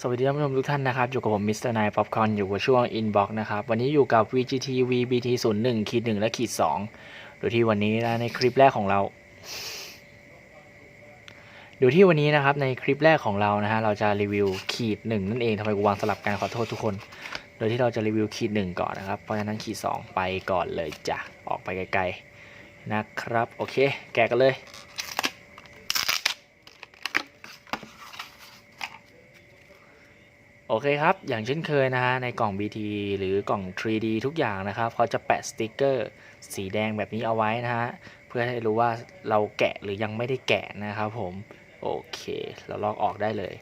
สวัสดีท่านผู้ชมทุกท่านนะครับอยู่กับผมมิสเตอร์นายป๊อปคอนอยู่กับช่วง Inbox นะครับ วันนี้อยู่กับ VGT VBT 0 1ขีด1และขีด2โดยที่วันนี้นะในคลิปแรกของเราโดยที่วันนี้นะครับในคลิปแรกของเรานะฮะเราจะรีวิวขีดหนึ่งนั่นเองทำไมกูวางสลับกันขอโทษทุกคน โดยที่เราจะรีวิวขีดหนึ่งก่อนนะครับ เพราะฉะนั้นขีดสองไปก่อนเลยจ้ะออกไปไกลๆนะครับโอเค แกะกันเลย โอเคครับ อย่างเช่นเคยนะฮะ ในกล่อง BT หรือกล่อง 3D ทุกอย่างนะครับเขาจะแปะสติกเกอร์ สีแดงแบบนี้เอาไว้นะฮะ เพื่อให้รู้ว่าเราแกะหรือยังไม่ได้แกะนะครับผม โอเค เราลอกออกได้เลย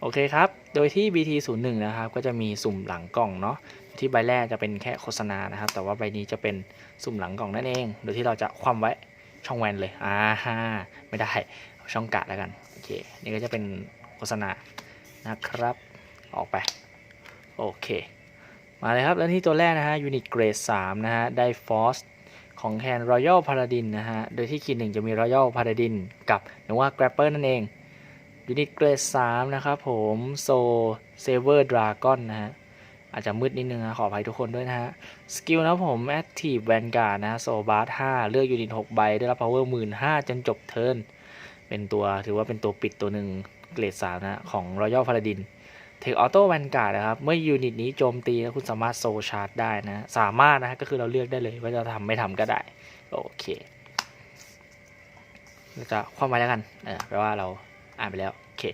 โอเคครับ โดยที่ BT 0 1 นะครับก็จะมีสุ่มหลังกล่องเนาะที่ใบแรกจะเป็นแค่โฆษณานะครับ แต่ว่าใบนี้จะเป็นสุ่มหลังกล่องนั่นเอง โดยที่เราจะคว่ำไว้ช่องแวนเลยอ่าฮะไม่ได้ช่องกะแล้วกันโอเคนี่ก็จะเป็นโฆษณานะครับออกไปโอเคมาเลยครับ แล้วที่ตัวแรกนะฮะยูนิตเกรด3นะฮะได้ฟอสของแคน Royal Paladin นะฮะโดยที่คีย์หนึ่งจะมี Royal Paladin กับหรือว่า Grapper นั่นเอง ยูนิตเกรด3นะครับผมโซเซเวอร์ดราก้อนนะฮะอาจจะมืดนิดนึงนะขออภัยทุกคนด้วยนะฮะ สกิลนะผม Active Vanguard นะโซบาร์5เลือกยูนิต6ใบ ได้รับ power 15,000จนจบเทิร์นเป็นตัวถือว่าเป็นตัวปิดตัวหนึ่งเกรด3นะ ของ Royal Paladin เทคออโต้แวนการ์ดนะครับ เมื่อยูนิตนี้โจมตีแล้วคุณสามารถโซชาร์จได้นะ สามารถนะ ก็คือเราเลือกได้เลยว่าจะทำไม่ทำก็ได้ โอเคเราจะความไว้แล้วกันเออแปลว่าเรา อ่านไปแล้วโอเค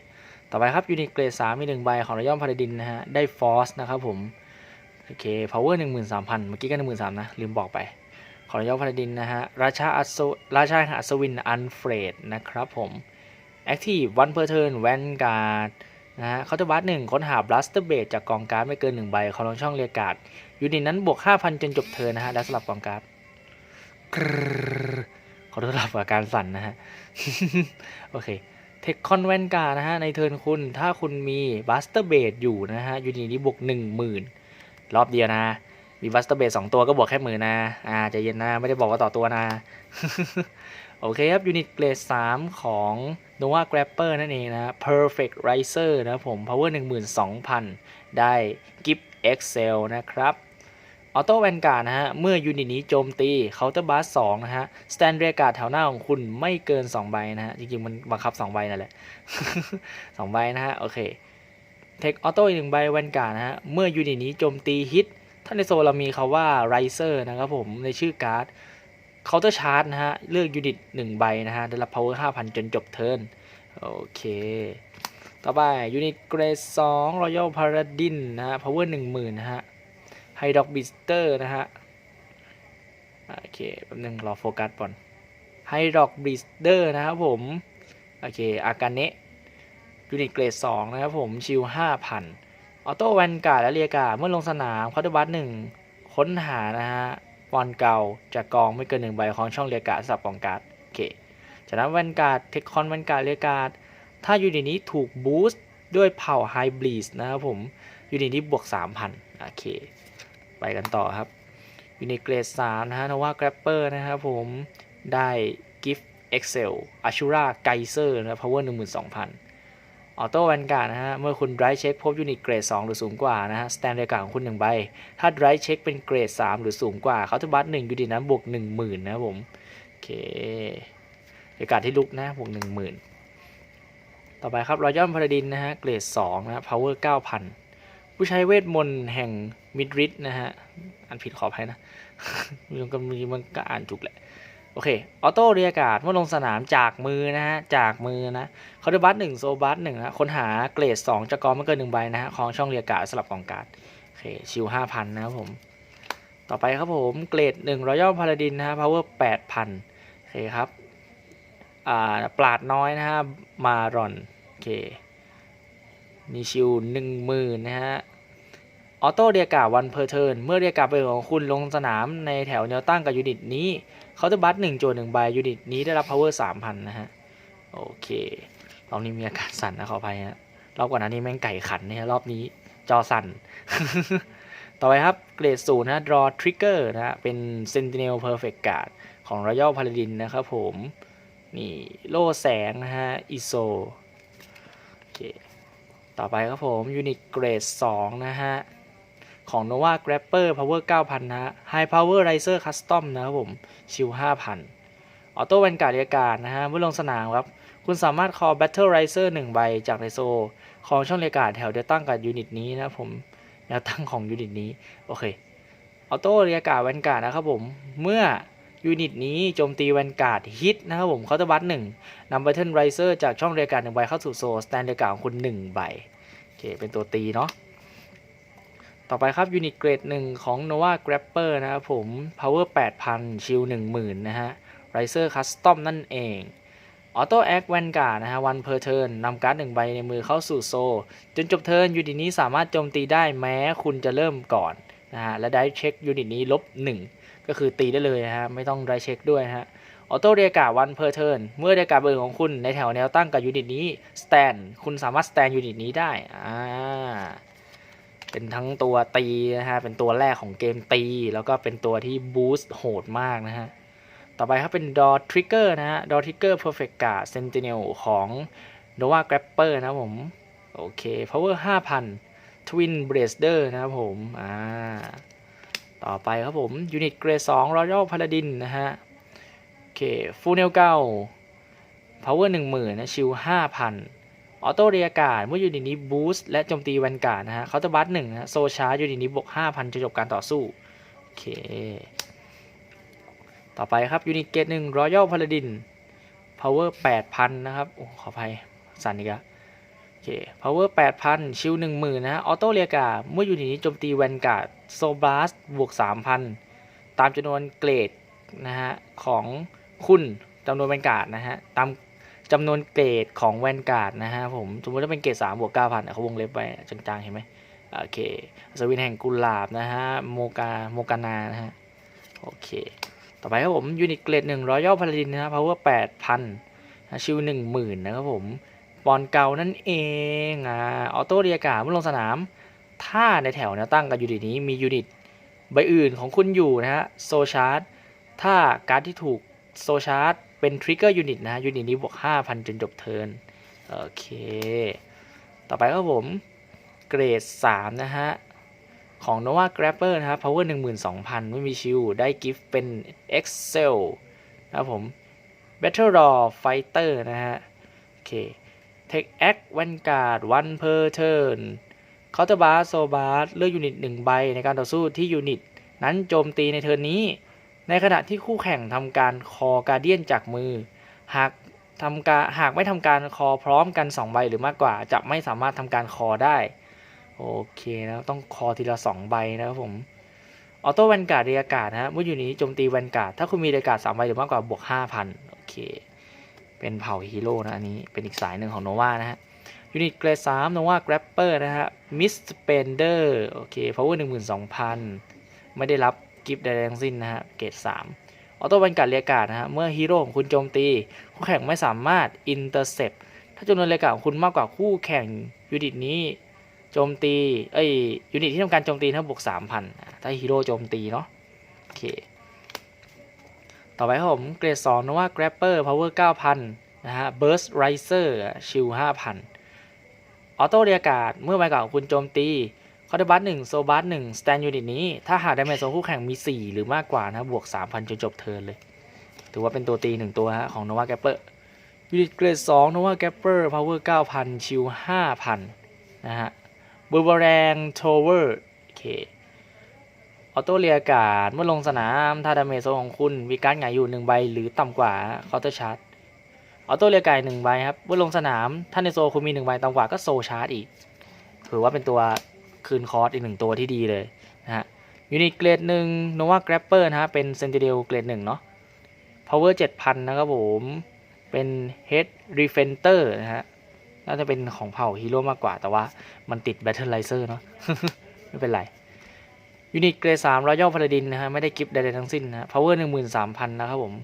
ต่อไปครับยูนิตเกรด3มีหนึ่งใบของรอยอมพาราดินนะฮะได้ฟอสนะครับผมโอเค power 13,000เมื่อกี้ก็13,000นะลืมบอกไปของรอยอมพาราดินนะฮะราชาอัศวราชาแห่งอัศวินอันเฟรดนะครับผม Active one per turn Vanguard นะฮะเคาน์เตอร์บัสหนึ่งค้นหา Blaster b a s จากกองการ์ดไม่เกิน1ใบของลงช่องเรียกาดยูนิตนั้นบวก5,000จนจบเทิร์นนะฮะและสลับกองการ์ดกรึ๊ดขอโทษสำหรับอาการสั่นนะฮะ โอเค ทคคอนแวนการ์นะฮะ ในเทิร์นคุณ ถ้าคุณมีบัสเตอร์เบดอยู่นะฮะ ยูนิตนี้บวก10,000รอบเดียวนะ มีบัสเตอร์เบดสองตัวก็บวกแค่หมื่นนะ อ่าใจเย็นนะ ไม่ได้บอกว่าต่อตัวนะ โอเคครับ ยูนิตเกรด3ของ Nova Grapper นั่นเองนะ Perfect Riser นะครับผม Power 12,000 ได้ Gift Excel นะครับ ออโต้แวนการ์ดนะฮะ เมื่อยูนิตนี้โจมตีเคาน์เตอร์บาร์สองนะฮะ สแตนเรียการ์ดแถวหน้าของคุณไม่เกิน 2 ใบนะฮะ จริงๆ มันบังคับ 2 ใบนั่นแหละ 2 ใบนะฮะ โอเคเทคออโต้อีกหนึ่งใบแวนการ์ดนะฮะ เมื่อยูนิตนี้โจมตีฮิต ถ้าในโซเรามีคาว่า Riser นะครับผมในชื่อการ์ดเคาน์เตอร์ชาร์จนะฮะ เลือกยูนิต1ใบนะฮะ ได้รับ power 5,000 จนจบเทิร์นโอเค ต่อไปยูนิตเกรด2 Royal Paladin นะฮะ power 10,000นะฮะ ไฮดอกบิสเตอร์นะฮะ โอเคแป๊บนึงรอโฟกัสก่อนไฮดอกบิสเตอร์นะครับผม โอเค อากาเนะยูนิตเกรด 2 นะครับผม ชิล 5,000 ออโต้แวนการ์ดและเรียการ์ดเมื่อลงสนามคอร์ดบัตหนึ่งค้นหานะฮะบอลเก่าจากกองไม่เกินหนึ่งใบของช่องเรียการ์ดสับกองการ์ดโอเคจากนั้นแวนการ์ดเทคคอนแวนการ์ดเรียการ์ดถ้ายูนิตนี้ถูกบูสต์ด้วยเผ่าไฮบริดนะครับผมยูนิตนี้บวก 3,000 โอเค ไปกันต่อครับยูนิตเกรด3นะฮะนว่าแกรปเปอร์นะครับผมได้กิฟต์ Excel Ashura Geyser นะ power 12,000ออโต้แวนการ์ดนะฮะ เมื่อคุณไดรเช็คพบยูนิตเกรด 2 หรือสูงกว่านะฮะ สแตนเดอร์การ์ดของคุณ 1 ใบ ถ้าไดรเช็คเป็นเกรด 3 หรือสูงกว่าเขาจะบัต1ยูนิตนั้นบวก 10,000 นะครับผม โอเคเรยการ์ดที่ลุกนะบวก 10,000 ต่อไปครับรอย a นพาราดินนะฮะ เกรด 2 นะ power 9,000 ผู้ใช้เวทมนต์แห่งมิดริดนะฮะอ่านผิดขออภัยนะมันก็มีมันก็อ่านถูกแหละ โอเค ออโต้เรียกาศเมื่อลงสนามจากมือนะฮะ จากมือนะคาร์ดบัสหนึ่งโซบัสหนึ่งนะค้นหาเกรด2จากกองไม่เกินหนึ่งใบนะฮะของช่องเรียกาศสลับกองการ์ดโอเค ชิว5,000นะครับผม ต่อไปครับผมเกรด1รอยัลพาราดินนะฮะพาวเวอร์8,000โอเคครับ อ่าปราดน้อยนะฮะ มารอน โอเค มีชิว10,000นนะฮะออโต้เรียกาวันเพอร์เทิร์นเมื่อเรียกาเบอร์ของคุณลงสนามในแถวแนวตั้งกับยูนิตนี้เขาจะบัตหนึ่งโจหนึ่งใบยูนิตนี้ได้รับ power สามพันนะฮะ โอเครอบนี้มีอาการสั่นนะขออภัยฮะรอบก่อนหน้านี้แม่งไก่ขันเนี่ยรอบนี้จอสั่น ต่อไปครับเกรดศูนย์นะ draw trigger นะฮะเป็น sentinel perfect guard ของ royal paladin นะครับผม นี่โล่แสงนะฮะ iso โอเค ต่อไปครับผม unit เกรด 2 นะฮะ ของ nova grapper power 9,000 นะฮะ high power riser custom นะครับผม ชิล5,000 ออโต้แวนการ์ดเรียการนะฮะ เมื่อลงสนามครับ คุณสามารถ call battle riser 1 ใบจากในโซ ของช่องเรียการแถวเดียวตั้งกับยูนิตนี้นะครับผมแนวตั้งของยูนิตนี้ โอเค ออโต้เรียการแวนการ์ดนะครับผม เมื่อ ยูนิตนี้โจมตีแวนการ์ดฮิตนะครับผมเคาน์เตอร์บัตหนึ่งนำ battle riser จากช่องเรียการ์ดหนึ่งใบเข้าสู่โซสแตนเรียกการ์ดของคุณหนึ่งใบโอเคเป็นตัวตีเนาะต่อไปครับยูนิตเกรดหนึ่งของ Nova Grapper นะครับผม Power 8,000ชิล10,000 นะฮะ Riser Custom นั่นเอง Auto Act Vanguard นะฮะ one per turn นำการ์ดหนึ่งใบในมือเข้าสู่โซ จนจบเทิร์นยูนิตนี้สามารถโจมตีได้แม้คุณจะเริ่มก่อนนะฮะ และได้เช็คยูนิตนี้ลบ1 ก็คือตีได้เลยนะฮะไม่ต้องได้เช็คด้วยนะฮะออโต้เรียกาวันเพอร์เทิร์นเมื่อเรียกาเบอร์ของคุณในแถวแนวตั้งกับยูนิตนี้สแตนคุณสามารถสแตนยูนิตนี้ได้อ่าเป็นทั้งตัวตีนะฮะเป็นตัวแรกของเกมตี แล้วก็เป็นตัวที่บูสต์โหดมากนะฮะต่อไปครับเป็น Door Trigger นะฮะ Door Trigger Perfect Guard Sentinel ของ Nova Grapper นะผมโอเค Power 5,000 Twin Blaster นะครับผมอ่า ต่อไปครับผม Unit Grade 2 Royal Paladin นะฮะโอเค Full Nail 9 Power 10,000นะชิล5,000ออโต้เรียการเมื่อยูนิตนี้บูสต์และโจมตีแวนการ์ดนะฮะเคาน์เตอร์บัตหนึ่งนะโซชาร์ยูนิตนี้บวก5,000จะจบการต่อสู้โอเคต่อไปครับยูนิตเกตหนึ่ง Royal Paladin Power 8,000นะครับโอ้ขออภัยสั่นอีกแล้ว เค Power 8,000 ชิล10,000นะฮะ ออโต้เรียการเมื่อยูนิตนี้โจมตีแวนการ์ดโซบลัสบวก 3,000 ตามจำนวนเกรดนะฮะ ของคุณจำนวนแวนการ์ดนะฮะ ตามจำนวนเกรดของแวนการ์ดนะฮะผม สมมติถ้าเป็นเกรด3บวก9,000อะเขาวงเล็บไว้จางๆ เห็นไหมโอเคสวินแห่งกุหลาบนะฮะ โมกา โมกานานะฮะ โอเค ต่อไปครับผมยูนิตเกรดหนึ่งรอยัลพาราดินนะครับ power แปดพันชิวหนึ่งหมื่นนะครับผม บอลเก่านั่นเองอ่าออโต้เรียกาเมื่อลงสนาม ถ้าในแถวแนวตั้งกับยูนิตนี้มียูนิตใบอื่นของคุณอยู่นะฮะโซชาร์ดถ้าการ์ดที่ถูกโซชาร์ดเป็นทริกเกอร์ยูนิตนะยูนิตนี้บวก 5,000 จนจบเทิร์นโอเค ต่อไปครับผมเกรด 3 นะฮะ ของ Nova Grapper นะครับ Power 12,000 ไม่มีชิลได้กิฟต์เป็น Excel นะครับผม Battle Raw Fighter นะฮะ โอเค Take Act Vanguard One per turn Counter Bar s o b a r เลือกยูนิต1ใบในการต่อสู้ที่ยูนิต นั้นโจมตีในเทิร์นนี้ ในขณะที่คู่แข่งทำการคอการเดียนจากมือ หากทำการหากไม่ทำการคอพร้อมกัน 2 ใบหรือมากกว่า จะไม่สามารถทำการคอได้ โอเคนะต้องคอทีละ 2 ใบนะครับผมออโต้แวนการ์ดเรียกาศนะฮะเมื่ออยู่นี้โจมตีแวนการ์ดถ้าคุณมีเรียกาศสามใบหรือมากกว่าบวก 5,000 โอเค เป็นเผ่าฮีโร่นะอันนี้เป็นอีกสายหนึ่งของโนวานะฮะยูนิตเกรด3 Nova Grapper นะฮะ Miss Spender โอเค Power 12,000ไม่ได้รับกิฟต์ใดทั้งสิ้นนะฮะเกรด3ออโต้แวนการเรียกาศนะฮะเมื่อฮีโร่ของคุณโจมตีคู่แข่งไม่สามารถ Intercept ถ้าจำนวนเรียกาศของคุณมากกว่าคู่แข่งยูนิตนี้โจมตีเอ้ยยูนิตที่ทำการโจมตีถ้าบวก3,000ถ้าฮีโร่โจมตีเนาะโอเค ต่อไปครับผมเกรด2 Nova Grapper Power 9,000 นะฮะ Burst Riser ชิล5,000 ออโต้เรียกาศ เมื่อใบเก่าของคุณโจมตีคอร์ดบัสหนึ่งโซบัสหนึ่งสแตนยูนิตนี้ ถ้าหากดาเมจโซคู่แข่งมี 4 หรือมากกว่านะบวก 3,000 จนจบเทิร์นเลย ถือว่าเป็นตัวตี1ตัวฮะของ Nova Grapper ยูนิตเกรด2 Nova Grapper Power 9,000 ชิล5,000 นะฮะบูบแรงโทเวอร์โอเค ออโต้เรียกาศเมื่อลงสนามถ้าดาเมจโซของคุณมีการหงายอยู่1ใบหรือต่ำกว่าเคาน์เตอร์ชาร์จออโต้เรียกายหนึ่งใบครับเมื่อลงสนามถ้าในโซคุณมีหนึ่งใบต่ำกว่าก็โซชาร์จอีกถือว่าเป็นตัวคืนคอร์สอีกหนึ่งตัวที่ดีเลยนะฮะยูนิตเกรดหนึ่งโนวา g กรปเปอร์นะฮะเป็นเซนติเดลเกรดหนึ่งเนาะ power 7,000นนะครับผมเป็น head defender นะฮะน่าจะเป็นของเผ่าฮีโร่มากกว่าแต่ว่ามันติด battle riser เนาะไม่เป็นไร ยูนิตเกรด3 royal paladin นนะฮะไม่ได้กิฟต์ใดๆทั้งสิ้นนะฮะ power 13,000นสามพันนะครับผม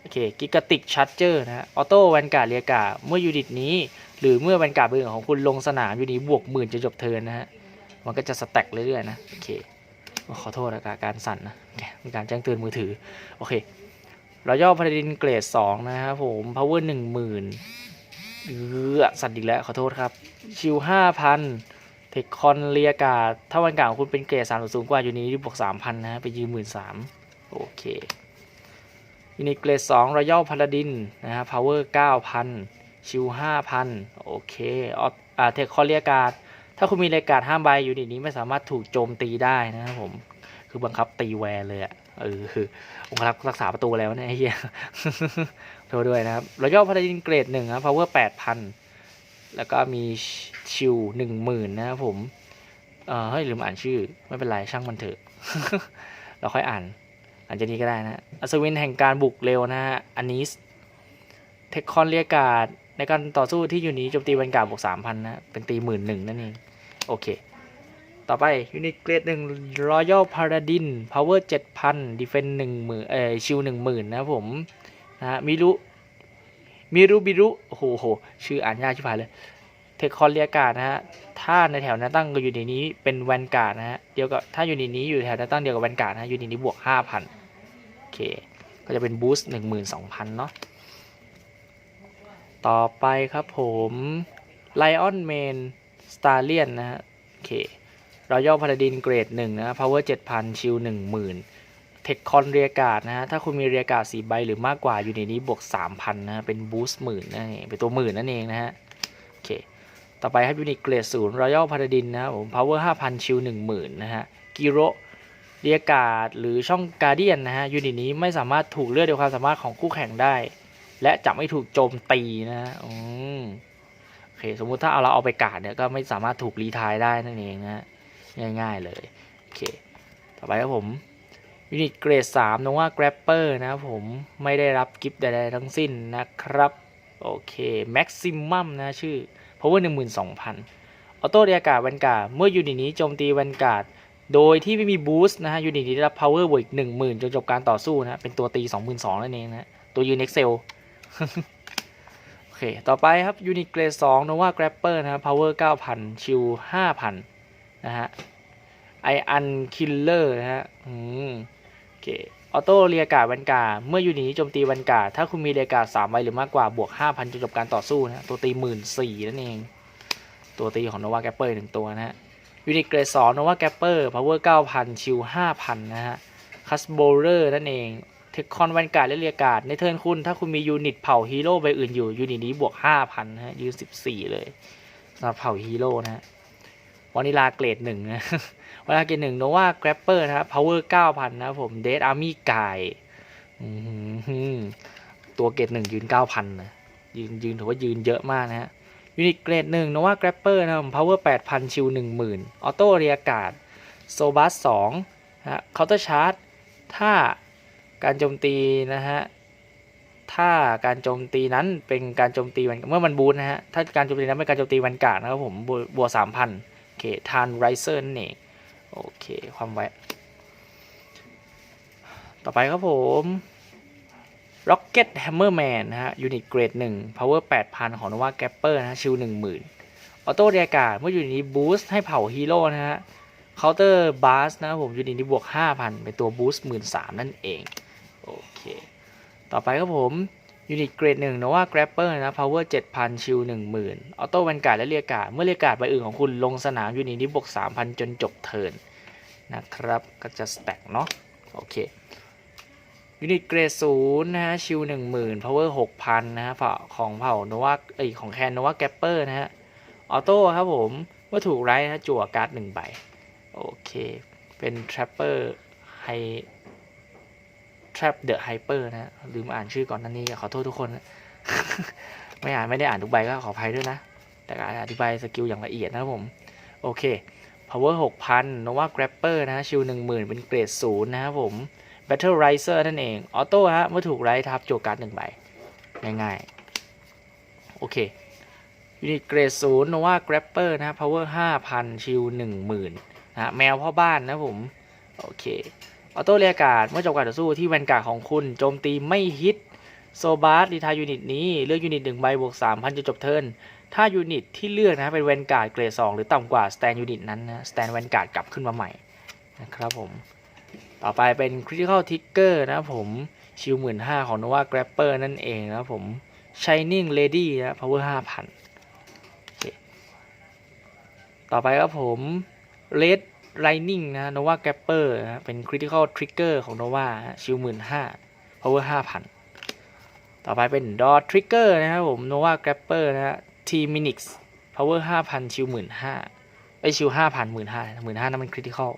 โอเคกิกติกชาร์เจอร์นะฮะออโต้แวนการ์ดเรียกาเมื่อยูนิตนี้ หรือเมื่อแวนการ์ดเบอร์ของคุณลงสนามยูนี้บวกหมื่นจนจบเทิร์นนะฮะมันก็จะสแต็กเรื่อยๆนะโอเคขอโทษนะการสั่นนะแหมมีการแจ้งเตือนมือถือโอเครอย่อพาราดินเกรด2นะครับผม power 1 0,000เออสั่นอีกแล้วขอโทษครับชิว5,000 เทคคอนเรียกาถ้าวันกลาคุณเป็นเกรด3หรือสูงกว่าอยู่นี้บวก3,000นะฮะไปยืม13,000โอเคยูนิเกรด2รอย่อพาราดินนะฮะ power 9,000ชิว5,000โอเคอออ่าเทคคอนเรียกาถ้าคุณมีเรายการห้าใบอยูนิตนี้ไม่สามารถถูกโจมตีได้นะครับผมคือบังคับตีแวร์เลยอะเออคือองค์รักษ์รักษาประตูแล้วเนี่ยไอ้เหี้ยโทษด้วยนะครับรอยย่อพาราดินเกรดหนึ่งครับ power แปดพัน แล้วก็มีชิวหนึ่งหมื่นนะครับผม เออเฮ้ยลืมอ่านชื่อ ไม่เป็นไรช่างมันเถอะ เราค่อยอ่านหลังจากนี้ก็ได้นะอัศวินแห่งการบุกเร็วนะฮะอันนี้เทคคอนเรียกการ ในการต่อสู้ที่อยู่นี้โจมตีบรรกาบวกสามพันนะ เป็นตีหมื่นหนึ่งนั่นเองโอเค ต่อไปยูนิตเกรดหนึ่งรอยัลพาราดินพาวเวอร์เจ็ดพันดีเฟนหนึ่งหมื่นเออชิวหนึ่งหมื่นนะผมนะฮะมิรุ มิรุบิรุโอ้โหโหชื่ออ่านยากชิบหายเลยเทคคอนเรียการ์ดนะฮะถ้าในแถวหน้าตั้งกับยูนิตนี้เป็นแวนการ์ดนะฮะเดียวกับถ้าอยูนิตนี้อยู่แถวหน้าตั้งเดียวกับแวนการ์ดนะฮะยูนิตนี้บวกห้าพันโอเคก็จะเป็นบูสต์หนึ่งหมื่นสองพันเนาะต่อไปครับผม Lion Main Stallion นะฮะโอเครอยัลพาราดินเกรดหนึ่งนะ power 7,000ชิล10,000 เทคคอนเรียกาดนะฮะถ้าคุณมีเรียกาด4ใบหรือมากกว่าอยู่ในนี้บวก 3,000นะฮะเป็นบูสต์หมื่นนั่นเองเป็นตัวหมื่นนั่นเองนะฮะโอเคต่อไปครับยูนิตเกรดศูนย์รอยัลพาราดินนะครับผม power 5,000ชิล10,000นะฮะกิโรเรียกาดหรือช่องการเดียนนะฮะยูนิตนี้ไม่สามารถถูกเลือกด้วยความสามารถของคู่แข่งได้ และจะไม่ถูกโจมตีนะฮะอืมโอเคสมมุติถ้าเอาเราเอาไปกาดเนี่ยก็ไม่สามารถถูกรีทายได้นั่นเองนะฮะง่าย ๆเลยโอเคต่อไปครับผม ยูนิตเกรด3นว่า Grapper นะครับผมไม่ได้รับกิฟต์ใดๆทั้งสิ้นนะครับ โอเค Maximum นะชื่อ Power 12,000ออโต้เรียกาดแวนการ์ดเมื่อยูนิตนี้โจมตีแวนการ์ดโดยที่ไม่มีบูสต์นะฮะยูนิตนี้ได้รับ power บวกอีก10,000จนจบการต่อสู้นะเป็นตัวตี22,000นั่นเองนะตัวยืน Excel โอเค ต่อไปครับยูนิตเกรด2นว่า Grapper นะครับ power 9,000ชิล5,000นะฮะไออันคิลเลอร์นะฮะอืม เคออโต้เรียกาแวนการ์เมื่อยูนิตนี้โจมตีแวนการ์ถ้าคุณมีเรียกาด3ใบหรือมากกว่าบวก5,000จนจบการต่อสู้นะตัวตี14,000นั่นเอง ตัวตีของโนวาแกปเปอร์หนึ่งตัวนะฮะยูนิตเกรด2โนวาแกปเปอร์ power 9,000ชิล5,000นนะฮะคัสโบเลอร์นั่นเองเทคคอนแวนการ์ดและเรียกาดในเทิร์นคุณถ้าคุณมียูนิตเผ่าฮีโร่ใบอื่นอยู่ยูนิตนี้บวก5,000นะฮะยืน14เลยสำหรับเผ่าฮีโร่นะฮะานิลาเกรดหนึ่งนะวานิลาเกรดหนึ่งโนวาแกรปเปอร์นะครับ power 9,000นะครับผมเดดอาร์มี่ไกายตัวเกรดหนึ่งยืน9,000นะยืนยืนถือว่ายืนเยอะมากนะฮะยูนิตเกรดหนึ่งโนวาแกรปเปอร์นะครับ power 8,000ชิล10,000ออโต้เรียกาดโซบัส2ฮะเคาน์เตอร์ชาร์จถ้าการโจมตีนะฮะถ้าการโจมตีนั้นเป็นการโจมตีวันเมื่อมันบูทนะฮะถ้าการโจมตีนั้นเป็นการโจมตีวันกาดนะครับผมบวบวสามพัน เคทานไรเซอร์นั่นเองโอเค ความไว้ ต่อไปครับผม Rocket Hammerman นะฮะยูนิตเกรด 1 power 8,000 ของ Nova Gapper นะฮะชิล10,000 ออโต้เรียกาดเมื่ออยู่ในนี้บูสต์ให้เผาฮีโร่นะฮะเคาน์เตอร์บาสนะครับผมยูนิตนี้บวก 5,000 เป็นตัวบูสต์13,000 นั่นเอง โอเค ต่อไปครับผม ยูนิตเกรด1 Nova Grapper นะ power 7,000ชิล10,000ออโต้แวนการ์ดและเรียกาดเมื่อเรียกาดใบอื่นของคุณลงสนามยูนิตนี้บวก3,000จนจบเทิร์นนะครับก็จะสแต็กเนาะโอเคยูนิตเกรดศูนย์นะฮะชิลหนึ่งหมื่นพาวเวอร์หกพันนะฮะของเผ่าโนวาเอ้ยของแคนโนวาแกปเปอร์นะฮะออโต้ครับผมเมื่อถูกไลท์นะจั่วการ์ดหนึ่งใบโอเคเป็น Trapper ไฮ Trap the Hyper นะฮะลืมอ่านชื่อก่อนนั่นนี่ขอโทษทุกคนนะไม่อ่านไม่ได้อ่านทุกใบก็ขออภัยด้วยนะ แต่การอธิบายสกิลอย่างละเอียดนะครับผม โอเค power 6,000 Nova Grapper นะฮะชิล10,000 เป็นเกรดศูนย์นะครับผม Battle Riser นั่นเอง ออโต้ฮะเมื่อถูกไรทับโจการ์ดหนึ่งใบ ง่ายๆ โอเคยูนิตเกรดศูนย์โนวาแกรปเปอร์นะฮะ power 5,000ชิล10,000นฮะแมวพ่อบ้านนะผม โอเค ออโต้เรียการ์ดเมื่อจบการต่อสู้ที่แวนการ์ดของคุณ โจมตีไม่ฮิตโซบาร์ดีทายยูนิตนี้ เลือกยูนิตหนึ่งใบบวก3,000จะจบเทิร์นถ้ายูนิตที่เลือกนะเป็นแวนการ์ดเกรด2หรือต่ำกว่าสแตนยูนิตนั้นนะสแตนแวนการ์ดกลับขึ้นมาใหม่นะครับผม ต่อไปเป็น Critical Trigger นะผมชิลหมื่นห้าของ Nova Grapper นั่นเองนะผม Shining Lady นะ Power 5,000โอเคต่อไปครับผม Red Lightning นะ Nova Gapper นะเป็นคริติคอลทริกเกอร์ของ Nova ชิลหมื่นห้าพาวเวอร์ห้าพันต่อไปเป็นดอทริกเกอร์นะครับผมโน Nova Gapper นะฮะทีมิ T Minix เวอร์ห้าพันชิลหมื่นห้าไอชิลห้าพันหมื่นห้าหมื่นห้านั่นมันคริติคอล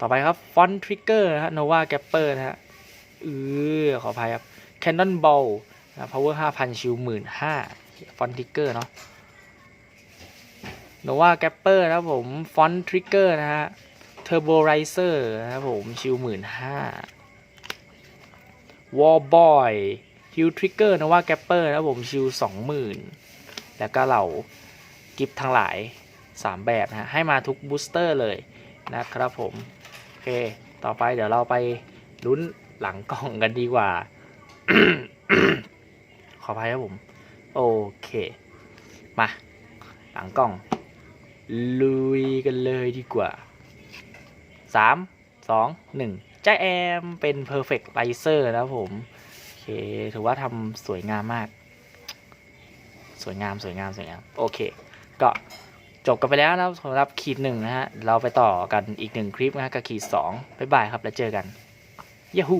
ต่อไปครับ ฟอนทริกเกอร์นะฮะโนวาแกปเปอร์นะฮะเออขออภัยครับแคนนอนบอลนะพาวเวอร์ห้าพันชิลหมื่นห้าฟอนทริกเกอร์เนาะ Nova Grapper นะครับผม Font Trigger นะฮะ Turbo Riser นะครับผมชิลหมื่นห้า Wall Boy Hill Trigger Nova Grapper นะครับผมชิลสองหมื่นแล้วก็เหล่ากิฟต์ทั้งหลาย 3 แบบนะฮะให้มาทุกบูสเตอร์เลยนะครับผม โอเค ต่อไปเดี๋ยวเราไปลุ้นหลังกล่องกันดีกว่า ขออภัยครับผม โอเค มา หลังกล่อง ลุยกันเลยดีกว่า 3 2 1จ้าแอมเป็น perfect riser นะครับผม โอเค ถือว่าทำสวยงามมาก สวยงามสวยงามสวยงาม โอเค ก็จบกันไปแล้วนะสำหรับขีดหนึ่งนะฮะ เราไปต่อกันอีกหนึ่งคลิปนะกับขีดสองบ๊ายบายครับ แล้วเจอกันย a ฮู